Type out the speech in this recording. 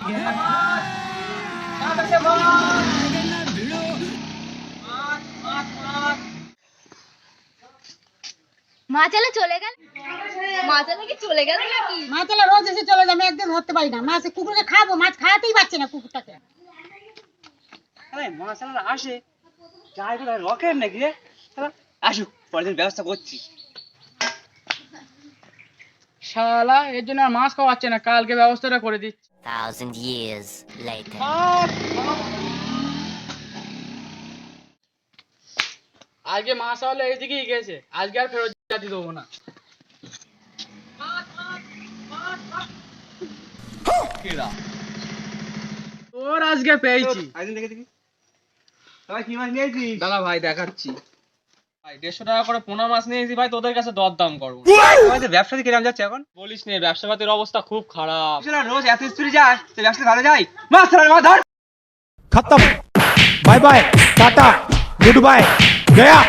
মা চালা চলে গেল? মা কি চলে গেল নাকি? মাছ রোজ এসে চলে যাবে একদিন ধরতে পারি না। মাছ কুকুরকে খাব মাছ খাওয়াতেই পারছে না কুকুরটাকে। আরে আসে। যাই করে নাকি আসুক পরের দিন ব্যবস্থা করছি। শালা এর জন্য আর মাছ খাওয়াচ্ছে না কালকে ব্যবস্থাটা করে দিচ্ছি। Thousand years later. আজকে মাছ হলে এইদিকেই গেছে। আজকে আর ফেরত যেতে দেবো না। তোর আজকে পেয়েছি। একদিন দেখে দেখি সবাই কি মাছ নিয়েছিস? দাদা ভাই দেখাচ্ছি। ভাই দেড়শো টাকা করে পোনা মাছ নিয়েছি ভাই তোদের কাছে দর দাম করব ব্যবসাতে কিরাম যাচ্ছে এখন? বলিস নে ব্যবসাপাতির অবস্থা খুব খারাপ। রোজ এত স্ত্রী যায়? তো ব্যবসা ভালো যায় মাছ ধর। খতম। Bye bye tata good bye Gaya.